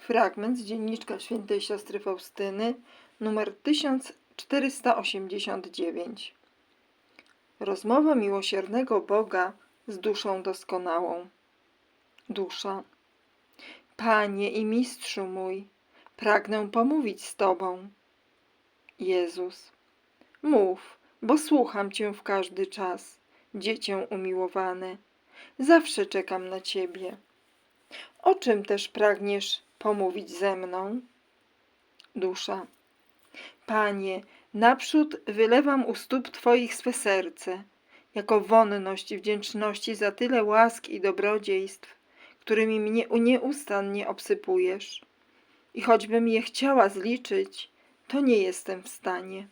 Fragment z dzienniczka świętej siostry Faustyny, numer 1489. Rozmowa miłosiernego Boga z duszą doskonałą. Dusza. Panie i mistrzu mój, pragnę pomówić z Tobą. Jezus. Mów, bo słucham Cię w każdy czas, dziecię umiłowane. Zawsze czekam na Ciebie. O czym też pragniesz pomówić ze mną? Dusza. Panie, naprzód wylewam u stóp Twoich swe serce, jako wonność wdzięczności za tyle łask i dobrodziejstw, którymi mnie nieustannie obsypujesz. I choćbym je chciała zliczyć, to nie jestem w stanie.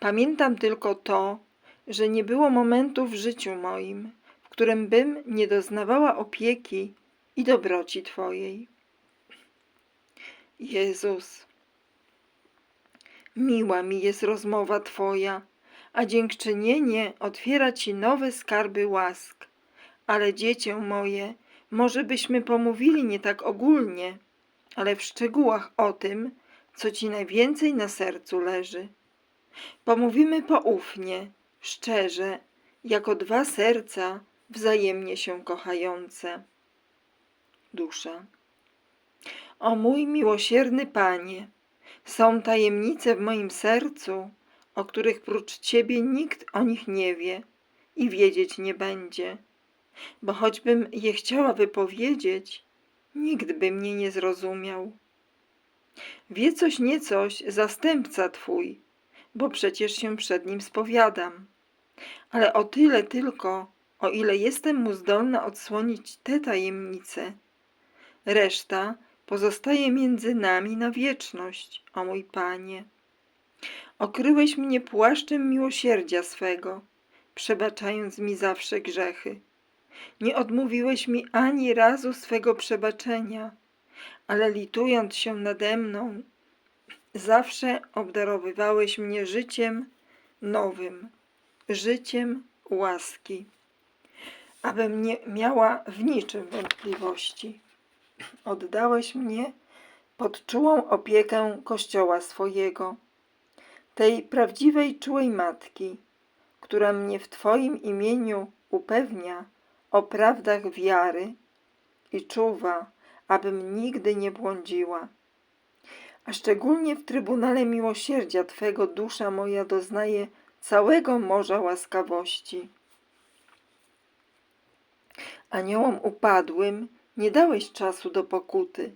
Pamiętam tylko to, że nie było momentu w życiu moim, w którym bym nie doznawała opieki i dobroci Twojej. Jezus, miła mi jest rozmowa Twoja, a dziękczynienie otwiera Ci nowe skarby łask. Ale dziecię moje, może byśmy pomówili nie tak ogólnie, ale w szczegółach o tym, co Ci najwięcej na sercu leży. Pomówimy poufnie, szczerze, jako dwa serca wzajemnie się kochające. Dusza. O mój miłosierny Panie, są tajemnice w moim sercu, o których prócz Ciebie nikt o nich nie wie i wiedzieć nie będzie, bo choćbym je chciała wypowiedzieć, nikt by mnie nie zrozumiał. Wie coś niecoś zastępca Twój, bo przecież się przed nim spowiadam, ale o tyle tylko, o ile jestem mu zdolna odsłonić te tajemnice. Reszta pozostaje między nami na wieczność, o mój Panie. Okryłeś mnie płaszczem miłosierdzia swego, przebaczając mi zawsze grzechy. Nie odmówiłeś mi ani razu swego przebaczenia, ale litując się nade mną, zawsze obdarowywałeś mnie życiem nowym, życiem łaski, abym nie miała w niczym wątpliwości. Oddałeś mnie pod czułą opiekę Kościoła swojego, tej prawdziwej czułej matki, która mnie w Twoim imieniu upewnia o prawdach wiary i czuwa, abym nigdy nie błądziła. A szczególnie w Trybunale Miłosierdzia Twego dusza moja doznaje całego morza łaskawości. Aniołom upadłym nie dałeś czasu do pokuty,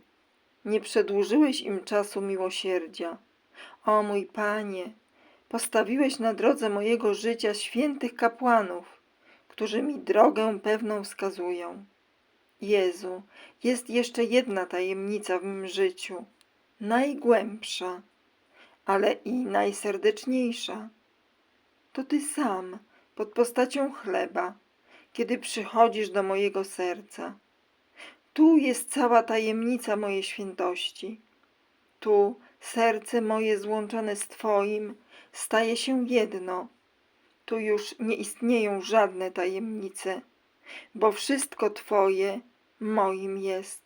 nie przedłużyłeś im czasu miłosierdzia. O mój Panie, postawiłeś na drodze mojego życia świętych kapłanów, którzy mi drogę pewną wskazują. Jezu, jest jeszcze jedna tajemnica w mym życiu, najgłębsza, ale i najserdeczniejsza. To Ty sam, pod postacią chleba, kiedy przychodzisz do mojego serca. Tu jest cała tajemnica mojej świętości. Tu serce moje złączone z Twoim staje się jedno. Tu już nie istnieją żadne tajemnice, bo wszystko Twoje moim jest,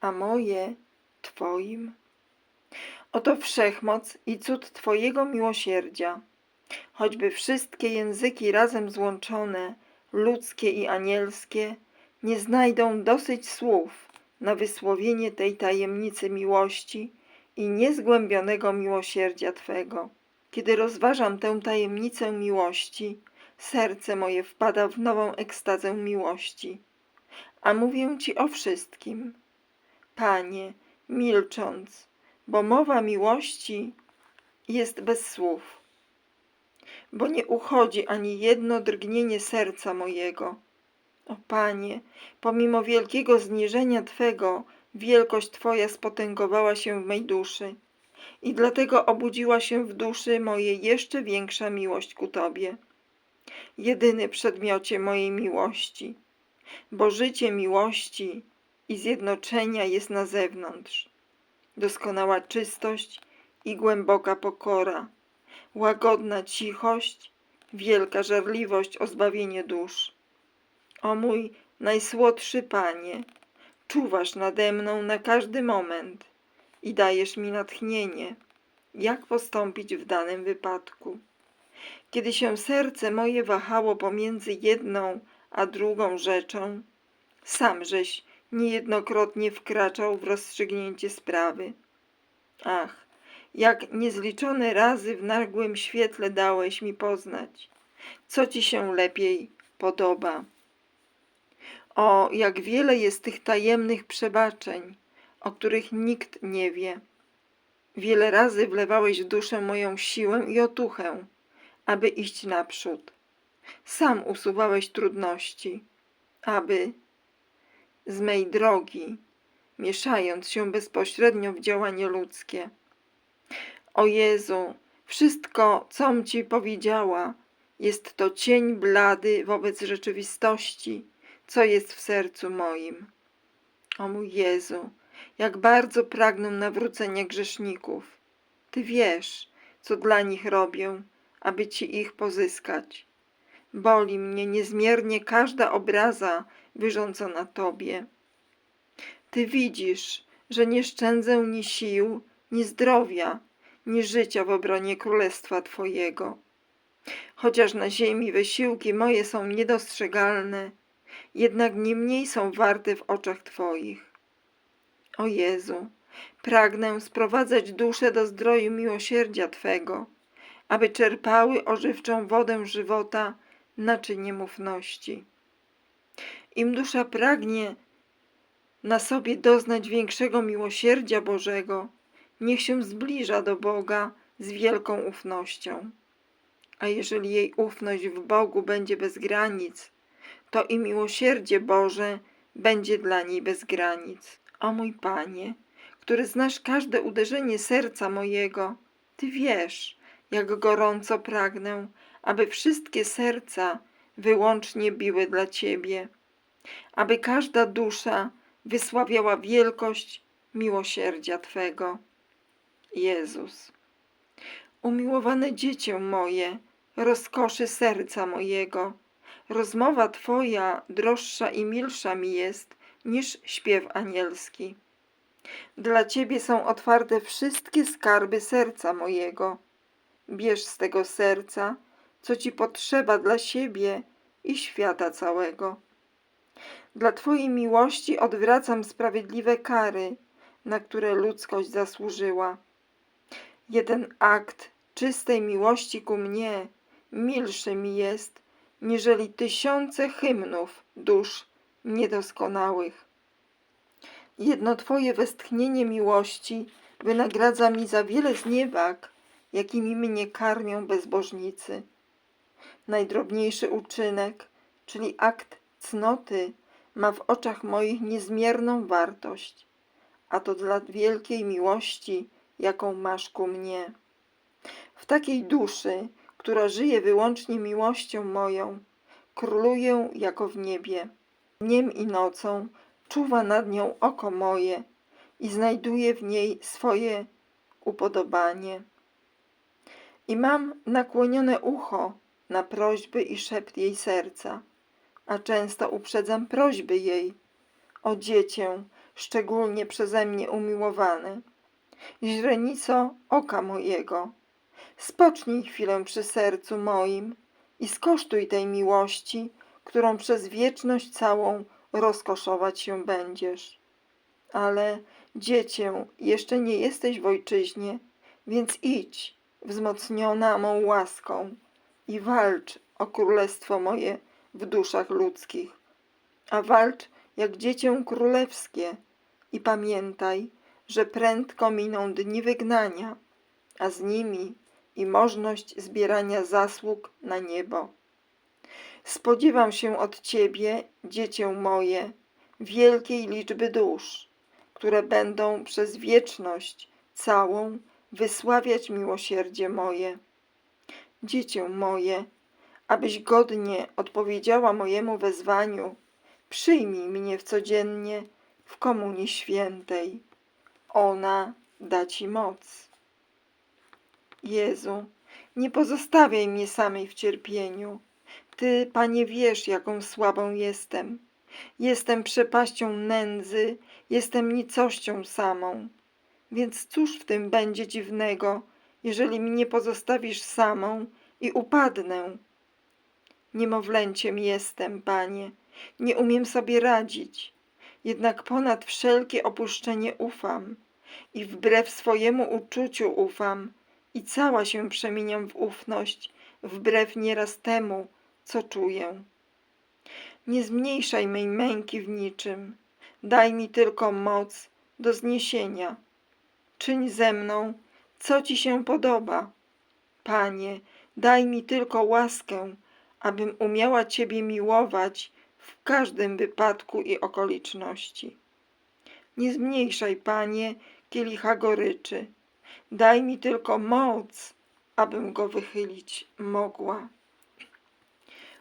a moje Twoim. Oto wszechmoc i cud Twojego miłosierdzia. Choćby wszystkie języki razem złączone, ludzkie i anielskie, nie znajdą dosyć słów na wysłowienie tej tajemnicy miłości i niezgłębionego miłosierdzia Twego. Kiedy rozważam tę tajemnicę miłości, serce moje wpada w nową ekstazę miłości. A mówię Ci o wszystkim. Panie, milcząc, bo mowa miłości jest bez słów, bo nie uchodzi ani jedno drgnienie serca mojego. O Panie, pomimo wielkiego zniżenia Twego, wielkość Twoja spotęgowała się w mej duszy i dlatego obudziła się w duszy mojej jeszcze większa miłość ku Tobie. Jedyny przedmiocie mojej miłości, bo życie miłości i zjednoczenia jest na zewnątrz. Doskonała czystość i głęboka pokora, łagodna cichość, wielka żarliwość o zbawienie dusz. O mój najsłodszy Panie, czuwasz nade mną na każdy moment i dajesz mi natchnienie, jak postąpić w danym wypadku. Kiedy się serce moje wahało pomiędzy jedną a drugą rzeczą, sam żeś niejednokrotnie wkraczał w rozstrzygnięcie sprawy. Ach, jak niezliczone razy w nagłym świetle dałeś mi poznać, co ci się lepiej podoba. O, jak wiele jest tych tajemnych przebaczeń, o których nikt nie wie. Wiele razy wlewałeś w duszę moją siłę i otuchę, aby iść naprzód. Sam usuwałeś trudności, aby z mej drogi, mieszając się bezpośrednio w działanie ludzkie. O Jezu, wszystko, com Ci powiedziała, jest to cień blady wobec rzeczywistości, co jest w sercu moim. O mój Jezu, jak bardzo pragnę nawrócenia grzeszników. Ty wiesz, co dla nich robię, aby Ci ich pozyskać. Boli mnie niezmiernie każda obraza wyrządzona Tobie. Ty widzisz, że nie szczędzę ni sił, ni zdrowia, ni życia w obronie Królestwa Twojego. Chociaż na ziemi wysiłki moje są niedostrzegalne, jednak nie mniej są warte w oczach Twoich. O Jezu, pragnę sprowadzać duszę do zdroju miłosierdzia Twego, aby czerpały ożywczą wodę żywota naczynie mufności. Im dusza pragnie na sobie doznać większego miłosierdzia Bożego, niech się zbliża do Boga z wielką ufnością. A jeżeli jej ufność w Bogu będzie bez granic, to i miłosierdzie Boże będzie dla niej bez granic. O mój Panie, który znasz każde uderzenie serca mojego, Ty wiesz, jak gorąco pragnę, aby wszystkie serca wyłącznie biły dla Ciebie, aby każda dusza wysławiała wielkość miłosierdzia Twego. Jezus. Umiłowane dziecię moje, rozkoszy serca mojego, rozmowa Twoja droższa i milsza mi jest niż śpiew anielski. Dla Ciebie są otwarte wszystkie skarby serca mojego. Bierz z tego serca, co Ci potrzeba dla siebie i świata całego. Dla Twojej miłości odwracam sprawiedliwe kary, na które ludzkość zasłużyła. Jeden akt czystej miłości ku mnie milszy mi jest, niżeli tysiące hymnów dusz niedoskonałych. Jedno Twoje westchnienie miłości wynagradza mi za wiele zniewag, jakimi mnie karmią bezbożnicy. Najdrobniejszy uczynek, czyli akt cnoty, ma w oczach moich niezmierną wartość, a to dla wielkiej miłości, jaką masz ku mnie. W takiej duszy, która żyje wyłącznie miłością moją, króluję jako w niebie. Dniem i nocą czuwa nad nią oko moje i znajduje w niej swoje upodobanie. I mam nakłonione ucho na prośby i szept jej serca, a często uprzedzam prośby jej o dziecię, szczególnie przeze mnie umiłowane. Źrenico oka mojego, spocznij chwilę przy sercu moim i skosztuj tej miłości, którą przez wieczność całą rozkoszować się będziesz. Ale, dziecię, jeszcze nie jesteś w ojczyźnie, więc idź, wzmocniona mą łaską, i walcz o królestwo moje w duszach ludzkich. A walcz jak dziecię królewskie i pamiętaj, że prędko miną dni wygnania, a z nimi i możność zbierania zasług na niebo. Spodziewam się od Ciebie, dziecię moje, wielkiej liczby dusz, które będą przez wieczność całą wysławiać miłosierdzie moje. Dziecię moje, abyś godnie odpowiedziała mojemu wezwaniu, przyjmij mnie w codziennie w Komunii Świętej. Ona da Ci moc. Jezu, nie pozostawiaj mnie samej w cierpieniu. Ty, Panie, wiesz, jaką słabą jestem Jestem przepaścią nędzy, jestem nicością samą. Więc cóż w tym będzie dziwnego, jeżeli mnie pozostawisz samą i upadnę? Niemowlęciem jestem, panie, nie umiem sobie radzić, jednak ponad wszelkie opuszczenie ufam i wbrew swojemu uczuciu ufam i cała się przemieniam w ufność, wbrew nieraz temu, co czuję. Nie zmniejszaj mej męki w niczym, daj mi tylko moc do zniesienia. Czyń ze mną, co ci się podoba. Panie, daj mi tylko łaskę, abym umiała Ciebie miłować w każdym wypadku i okoliczności. Nie zmniejszaj, Panie, kielicha goryczy. Daj mi tylko moc, abym go wychylić mogła.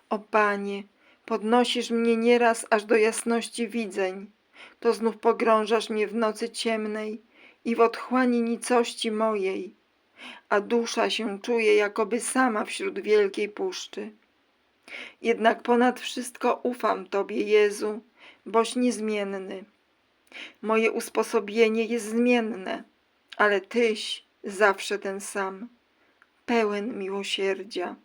O Panie, podnosisz mnie nieraz aż do jasności widzeń, to znów pogrążasz mnie w nocy ciemnej i w otchłani nicości mojej, a dusza się czuje jakoby sama wśród wielkiej puszczy. Jednak ponad wszystko ufam Tobie, Jezu, boś niezmienny. Moje usposobienie jest zmienne, ale Tyś zawsze ten sam, pełen miłosierdzia.